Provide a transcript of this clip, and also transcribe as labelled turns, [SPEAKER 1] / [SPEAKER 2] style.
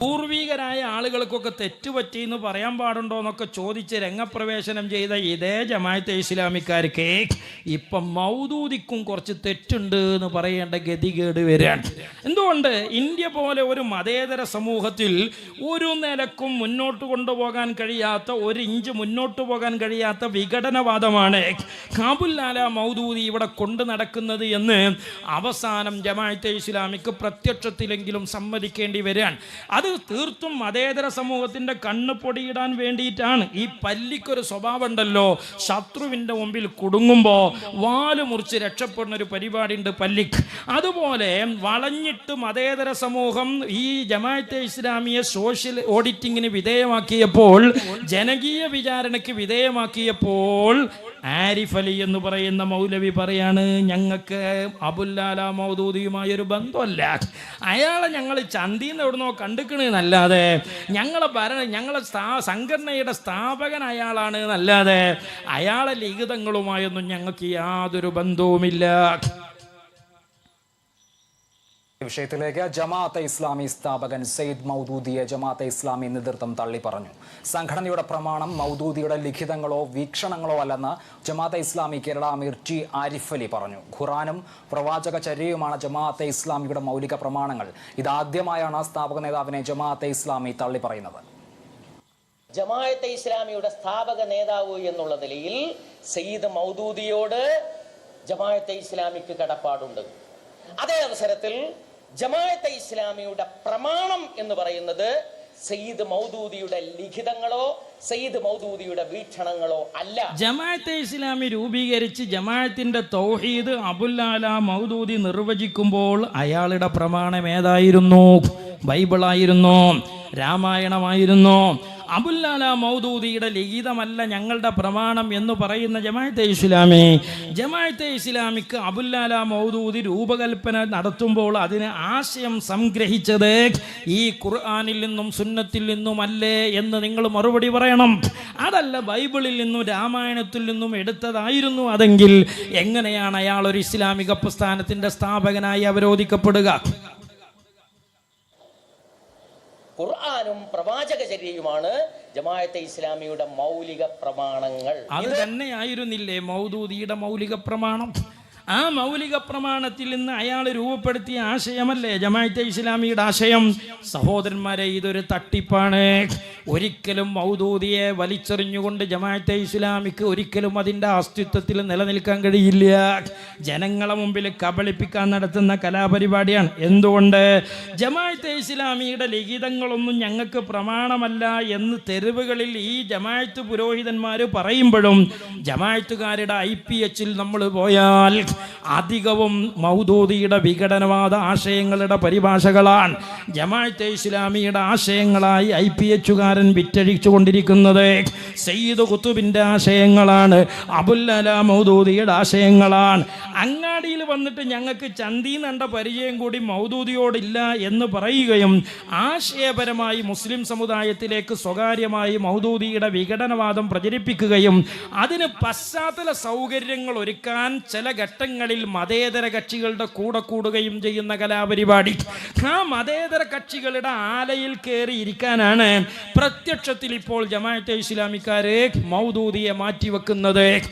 [SPEAKER 1] पूर्व ആളുകൾക്കൊക്കെ തെറ്റുപറ്റി എന്ന് പറയാൻ പാടുണ്ടോ എന്നൊക്കെ ചോദിച്ച് രംഗപ്രവേശനം ചെയ്ത ഇതേ ജമായത്തെ ഇസ്ലാമിക്കാർക്ക് ഇപ്പം മൗദൂദിക്കും കുറച്ച് തെറ്റുണ്ട് എന്ന് പറയേണ്ട ഗതികേട് വരികയാണ് എന്തുകൊണ്ട് ഇന്ത്യ പോലെ ഒരു മതേതര സമൂഹത്തിൽ ഒരു നിലക്കും മുന്നോട്ട് കൊണ്ടുപോകാൻ കഴിയാത്ത ഒരു ഇഞ്ച് മുന്നോട്ട് പോകാൻ കഴിയാത്ത വിഘടനവാദമാണ് കാബുല്ലാല മൗദൂദി ഇവിടെ കൊണ്ടു നടക്കുന്നത് എന്ന് അവസാനം ജമാഅത്തെ ഇസ്ലാമിക്ക് പ്രത്യക്ഷത്തിലെങ്കിലും സമ്മതിക്കേണ്ടി വരികയാണ് അത് തീർത്തും മതേതര സമൂഹത്തിന്റെ കണ്ണ് പൊടിയിടാൻ വേണ്ടിയിട്ടാണ്. ഈ പല്ലിക്കൊരു സ്വഭാവം ഉണ്ടല്ലോ ശത്രുവിന്റെ മുമ്പിൽ കുടുങ്ങുമ്പോൾ വാൽ മുറിച്ച് രക്ഷപ്പെടുന്ന ഒരു പരിപാടി ഉണ്ട് പല്ലിക്ക്. അതുപോലെ വളഞ്ഞിട്ട് മതേതര സമൂഹം ഈ ജമാഅത്തെ ഇസ്ലാമിയെ സോഷ്യൽ ഓഡിറ്റിങ്ങിന് വിധേയമാക്കിയപ്പോൾ ജനകീയ വിചാരണയ്ക്ക് വിധേയമാക്കിയപ്പോൾ ആരിഫ് അലി എന്ന് പറയുന്ന മൗലവി പറയാണ് ഞങ്ങൾക്ക് അബുല്ലാല മൗദൂദിയുമായി ഒരു ബന്ധമല്ല. അയാളെ ഞങ്ങൾ ചന്തിന്ന് എവിടുന്നോ കണ്ടിക്കണെന്നല്ലാതെ ഞങ്ങളെ ഭരണ ഞങ്ങളെ സ്ഥാ സംഘടനയുടെ സ്ഥാപകൻ അയാളാണ് എന്നല്ലാതെ അയാളെ ലിഖിതങ്ങളുമായൊന്നും ഞങ്ങൾക്ക് യാതൊരു ബന്ധവുമില്ല.
[SPEAKER 2] വിഷയത്തിലേക്ക് ജമാഅത്തെ ഇസ്ലാമി സ്ഥാപകൻ സെയ്ദ് മൗദൂദിയെ ജമാഅത്തെ ഇസ്ലാമി നേതൃത്വം തള്ളി പറഞ്ഞു. സംഘടനയുടെ പ്രമാണം മൗദൂദിയുടെ ലിഖിതങ്ങളോ വീക്ഷണങ്ങളോ അല്ലെന്ന് ജമാഅത്തെ ഇസ്ലാമി കേരള അമീർ ടി ആരിഫ് അലി പറഞ്ഞു. ഖുറാനും പ്രവാചക ചര്യയുമാണ് ജമാഅത്തെ ഇസ്ലാമിയുടെ മൗലിക പ്രമാണങ്ങൾ. ഇതാദ്യമായാണ് സ്ഥാപക നേതാവിനെ ജമാഅത്തെ ഇസ്ലാമി തള്ളി പറയുന്നത്.
[SPEAKER 3] ജമാഅത്തെ ഇസ്ലാമിയുടെ സ്ഥാപക നേതാവ് എന്നുള്ള നിലയിൽ സെയ്ദ് മൗദൂദിയോട് ജമാഅത്തെ ഇസ്ലാമിക്ക് കടപ്പാടുണ്ട്. അതേ അവസരത്തിൽ ജമായത്തെ ഇസ്ലാമിയുടെ പ്രമാണം എന്ന് പറയുന്നത് സയ്യിദ് മൗദൂദിയുടെ ലിഖിതങ്ങളോ സയ്യിദ് മൗദൂദിയുടെ വീക്ഷണങ്ങളോ അല്ല.
[SPEAKER 1] ജമാഅത്തെ ഇസ്ലാമി രൂപീകരിച്ച് ജമാഅത്തിന്റെ തൗഹീദ് അബുല്ലാല മൗദൂദി നിർവചിക്കുമ്പോൾ അയാളുടെ പ്രമാണം ഏതായിരുന്നു? ബൈബിളായിരുന്നു. രാമായണമായിരുന്നു. അബുല്ലാല മൗദൂദിയുടെ ലിഖിതമല്ല ഞങ്ങളുടെ പ്രമാണം എന്ന് പറയുന്ന ജമാഅത്തെ ഇസ്ലാമി. ജമാഅത്തെ ഇസ്ലാമിക്ക് അബുല്ലാല മൗദൂദി രൂപകൽപ്പന നടത്തുമ്പോൾ അതിന് ആശയം സംഗ്രഹിച്ചത് ഈ ഖുർആാനിൽ നിന്നും സുന്നത്തിൽ നിന്നുമല്ലേ എന്ന് നിങ്ങൾ മറുപടി പറയണം. അതല്ല ബൈബിളിൽ നിന്നും രാമായണത്തിൽ നിന്നും എടുത്തതായിരുന്നു അതെങ്കിൽ എങ്ങനെയാണ് അയാൾ ഒരു ഇസ്ലാമിക പ്രസ്ഥാനത്തിന്റെ സ്ഥാപകനായി അവരോധിക്കപ്പെടുക?
[SPEAKER 3] ഖുർആാനും പ്രവാചക ചര്യയുമാണ് ജമായത്തെ ഇസ്ലാമിയുടെ മൗലിക പ്രമാണങ്ങൾ.
[SPEAKER 1] അത് തന്നെയായിരുന്നില്ലേ മൗദൂദിയുടെ മൗലിക പ്രമാണം? ആ മൗലിക പ്രമാണത്തിൽ നിന്ന് അയാൾ രൂപപ്പെടുത്തിയ ആശയമല്ലേ ജമാഅത്തെ ഇസ്ലാമിയുടെ ആശയം? സഹോദരന്മാരെ ഇതൊരു തട്ടിപ്പാണ്. ഒരിക്കലും മൗദൂദിയെ വലിച്ചെറിഞ്ഞുകൊണ്ട് ജമാഅത്തെ ഇസ്ലാമിക്ക് ഒരിക്കലും അതിന്റെ അസ്തിത്വത്തിൽ നിലനിൽക്കാൻ കഴിയില്ല. ജനങ്ങളെ മുമ്പിൽ കബളിപ്പിക്കാൻ നടത്തുന്ന കലാപരിപാടിയാണ്. എന്തുകൊണ്ട്? ജമാഅത്തെ ഇസ്ലാമിയുടെ ലിഖിതങ്ങളൊന്നും ഞങ്ങൾക്ക് പ്രമാണമല്ല എന്ന് തെരുവുകളിൽ ഈ ജമാഅത്ത് പുരോഹിതന്മാർ പറയുമ്പോഴും ജമാഅത്തുകാരുടെ ഐ പി എച്ചിൽ നമ്മൾ പോയാൽ അധികവും മൗദൂദിയുടെ വിഘടനവാദ ആശയങ്ങളുടെ പരിഭാഷകളാണ്. ജമാഅത്തെ ഇസ്ലാമിയുടെ ആശയങ്ങളായി ഐ പി എച്ചുകാരൻ വിറ്റഴിച്ചു കൊണ്ടിരിക്കുന്നത് സയ്യിദ് കുത്തുബിന്റെ ആശയങ്ങളാണ് അബുല്ലല മൗദൂദിയുടെ ആശയങ്ങളാണ്. അങ്ങാടിയിൽ വന്നിട്ട് ഞങ്ങൾക്ക് ചന്തി നണ്ട പരിചയം കൂടി മൗദൂദിയോടില്ല എന്ന് പറയുകയും ആശയപരമായി മുസ്ലിം സമുദായത്തിലേക്ക് സ്വകാര്യമായി മൗദൂദിയുടെ വിഘടനവാദം പ്രചരിപ്പിക്കുകയും അതിന് പശ്ചാത്തല സൗകര്യങ്ങൾ ഒരുക്കാൻ ചില ഘട്ടങ്ങളിൽ മതേതര കക്ഷികളുടെ കൂടെ കൂടുകയും ചെയ്യുന്ന കലാപരിപാടി. ആ മതേതര കക്ഷികളുടെ ആലയിൽ കയറി ഇരിക്കാനാണ് പ്രത്യക്ഷത്തിൽ ഇപ്പോൾ ജമാഅത്തെ ഇസ്ലാമിക്കാരെ മൗദൂദിയെ മാറ്റിവെക്കുന്നത്.